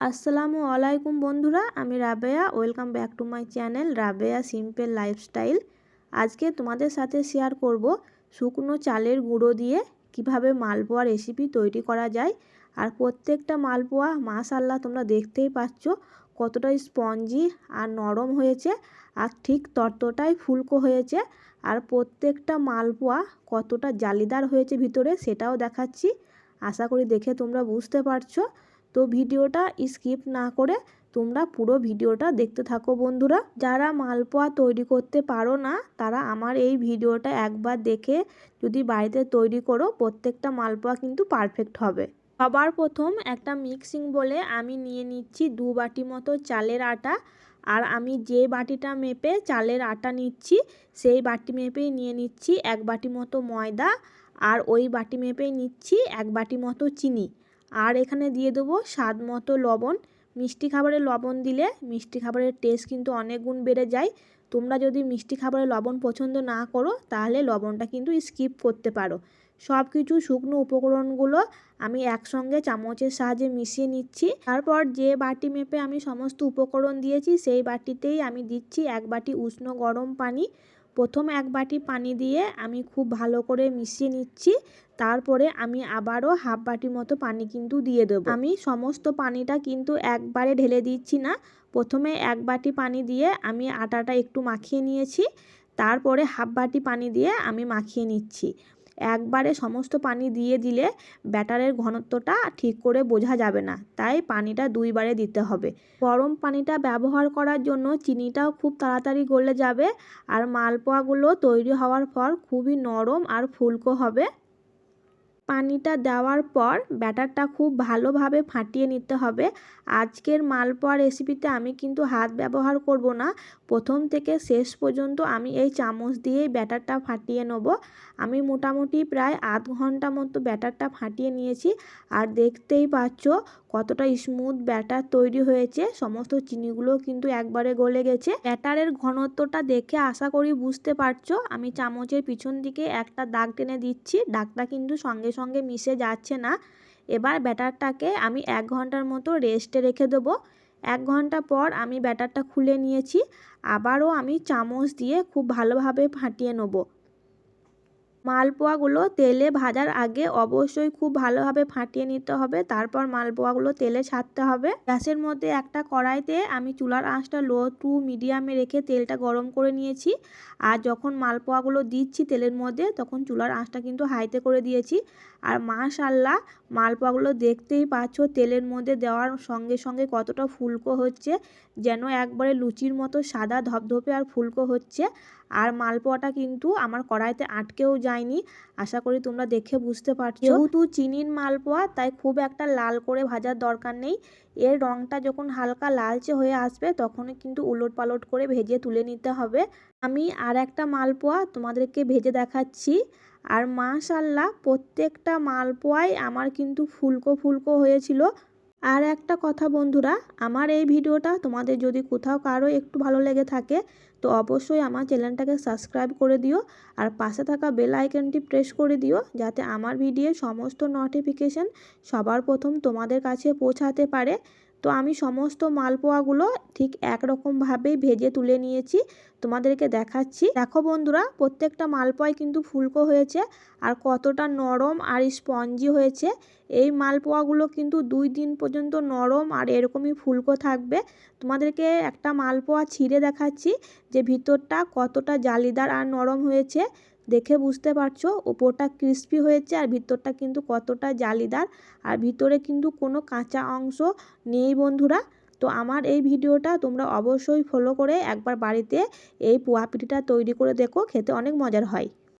আসসালামু আলাইকুম বন্ধুরা, আমি Rabeya. Welcome back to my channel Rabeya simple lifestyle আজকে তোমাদের সাথে শেয়ার করব শুকনো চালের গুঁড়ো দিয়ে কীভাবে মালপোয়া রেসিপি তৈরি করা যায়। আর প্রত্যেকটা মালপোয়া মাশাল্লাহ তোমরা দেখতেই পাচ্ছ কতটা স্পঞ্জি আর নরম হয়েছে আর ঠিক ততটাই ফুলকো হয়েছে। আর প্রত্যেকটা মালপোয়া কতটা জালিদার হয়েছে ভিতরে সেটাও দেখাচ্ছি। আশা করি দেখে তোমরা বুঝতে পারছ। তো ভিডিওটা স্কিপ না করে তোমরা পুরো ভিডিওটা দেখতে থাকো বন্ধুরা। যারা মালপোয়া তৈরি করতে পারো না, তারা আমার এই ভিডিওটা একবার দেখে যদি বাড়িতে তৈরি করো, প্রত্যেকটা মালপোয়া কিন্তু পারফেক্ট হবে। সবার প্রথম একটা মিক্সিং বলে আমি নিয়ে নিচ্ছি দু বাটি মতো চালের আটা। আর আমি যে বাটিটা মেপে চালের আটা নিচ্ছি, সেই বাটি মেপেই নিয়ে নিচ্ছি এক বাটি মতো ময়দা। আর ওই বাটি মেপেই নিচ্ছি এক বাটি মতো চিনি। আর এখানে দিয়ে দেবো স্বাদ মতো লবণ। মিষ্টি খাবারে লবণ দিলে মিষ্টি খাবারের টেস্ট কিন্তু অনেক গুণ বেড়ে যায়। তোমরা যদি মিষ্টি খাবারে লবণ পছন্দ না করো, তাহলে লবণটা কিন্তু স্কিপ করতে পারো। সব কিছু শুকনো উপকরণগুলো আমি একসঙ্গে চামচের সাহায্যে মিশিয়ে নিচ্ছি। তারপর যে বাটি মেপে আমি সমস্ত উপকরণ দিয়েছি, সেই বাটিতেই আমি দিচ্ছি এক বাটি উষ্ণ গরম পানি। প্রথম এক বাটি পানি দিয়ে আমি খুব ভালো করে মিশিয়ে নিচ্ছি। তারপরে আমি আবারও হাফ বাটি মতো পানি কিন্তু দিয়ে দেবো। আমি সমস্ত পানিটা কিন্তু একবারে ঢেলে দিচ্ছি না। প্রথমে এক বাটি পানি দিয়ে আমি আটাটা একটু মাখিয়ে নিয়েছি। তারপরে হাফ বাটি পানি দিয়ে আমি মাখিয়ে নিচ্ছি। একবারে সমস্ত পানি দিয়ে দিলে ব্যাটারের ঘনত্বটা ঠিক করে বোঝা যাবে না। তাই পানিটা দুইবারে দিতে হবে। গরম পানিটা ব্যবহার করার জন্য চিনিটাও খুব তাড়াতাড়ি গলে যাবে আর মালপোয়াগুলো তৈরি হওয়ার পর খুবই নরম আর ফুলকো হবে। পানিটা দেওয়ার পর ব্যাটারটা খুব ভালোভাবে ফাটিয়ে নিতে হবে। আজকের মালপোয়া রেসিপিতে আমি কিন্তু হাত ব্যবহার করব না। প্রথম থেকে শেষ পর্যন্ত আমি এই চামচ দিয়েই ব্যাটারটা ফাটিয়ে নেব। আমি মোটামুটি প্রায় আধ ঘণ্টা মতো ব্যাটারটা ফাটিয়ে নিয়েছি। আর দেখতেই পাচ্ছ কতটা স্মুথ ব্যাটার তৈরি হয়েছে। সমস্ত চিনিগুলো কিন্তু একবারে গলে গেছে। ব্যাটারের ঘনত্বটা দেখে আশা করি বুঝতে পারছ। আমি চামচের পিছন দিকে একটা দাগ টেনে দিচ্ছি। দাগটা কিন্তু সঙ্গে সঙ্গে মিশে যাচ্ছে না, এবার ব্যাটারটাকে আমি এক ঘণ্টার মতো রেস্টে রেখে দেবো। এক ঘণ্টা পর আমি ব্যাটারটা খুলে নিয়েছি, আবারও আমি চামচ দিয়ে খুব ভালোভাবে ফাটিয়ে নেব। মালপোয়াগুলো তেলে ভাজার আগে অবশ্যই খুব ভালোভাবে ফাটিয়ে নিতে হবে। তারপর মালপোয়াগুলো তেলে ছাড়তে হবে। গ্যাসের মধ্যে একটা কড়াইতে আমি চুলার আঁচটা লো টু মিডিয়ামে রেখে তেলটা গরম করে নিয়েছি। আর যখন মালপোয়াগুলো দিচ্ছি তেলের মধ্যে, তখন চুলার আঁচটা কিন্তু হাইতে করে দিয়েছি। আর মাশাল্লাহ মালপোয়াগুলো দেখতেই পাচ্ছ তেলের মধ্যে দেওয়ার সঙ্গে সঙ্গে কতটা ফুলকো হচ্ছে, যেন একবারে লুচির মতো সাদা ধপধপে আর ফুলকো হচ্ছে। আর মালপোয়াটা কিন্তু আমার কড়াইতে আটকেও যায়নি। আশা করি তোমরা দেখে বুঝতে পারছ। যেহেতু চিনির মালপোয়া তাই খুব একটা লাল করে ভাজার দরকার নেই। এর রঙটা যখন হালকা লালচে হয়ে আসবে তখনই কিন্তু উলট পালট করে ভেজে তুলে নিতে হবে। আমি আর একটা মালপোয়া তোমাদেরকে ভেজে দেখাচ্ছি। আর মাশাল্লাহ প্রত্যেকটা মালপোয়াই আমার কিন্তু ফুলকো ফুলকো হয়েছিল। আর একটা কথা বন্ধুরা, আমার এই ভিডিওটা তোমাদের যদি কোথাও কারও একটু ভালো লেগে থাকে, তো অবশ্যই আমার চ্যানেলটাকে সাবস্ক্রাইব করে দিও আর পাশে থাকা বেল আইকনটি প্রেস করে দিও যাতে আমার ভিডিওর সমস্ত নোটিফিকেশান সবার প্রথম তোমাদের কাছে পৌঁছাতে পারে। তো আমি সমস্ত মালপোয়াগুলো ঠিক একরকমভাবেই ভেজে তুলে নিয়েছি। তোমাদেরকে দেখাচ্ছি। দেখো বন্ধুরা, প্রত্যেকটা মালপোয়াই কিন্তু ফুলকো হয়েছে আর কতটা নরম আর স্পঞ্জি হয়েছে। এই মালপোয়াগুলো কিন্তু দুই দিন পর্যন্ত নরম আর এরকমই ফুলকো থাকবে। তোমাদেরকে একটা মালপোয়া ছিঁড়ে দেখাচ্ছি যে ভিতরটা কতটা জালিদার আর নরম হয়েছে। দেখে বুঝতে পারছ? ওপরটা ক্রিস্পি হয়েছে আর ভিতরটা কিন্তু কতটা জালিদার। আর ভিতরে কিন্তু কোনো কাঁচা অংশ নেই বন্ধুরা। তো আমার এই ভিডিওটা তোমরা অবশ্যই ফলো করে একবার বাড়িতে এই পোয়া পিঠিটা তৈরি করে দেখো, খেতে অনেক মজার হয়।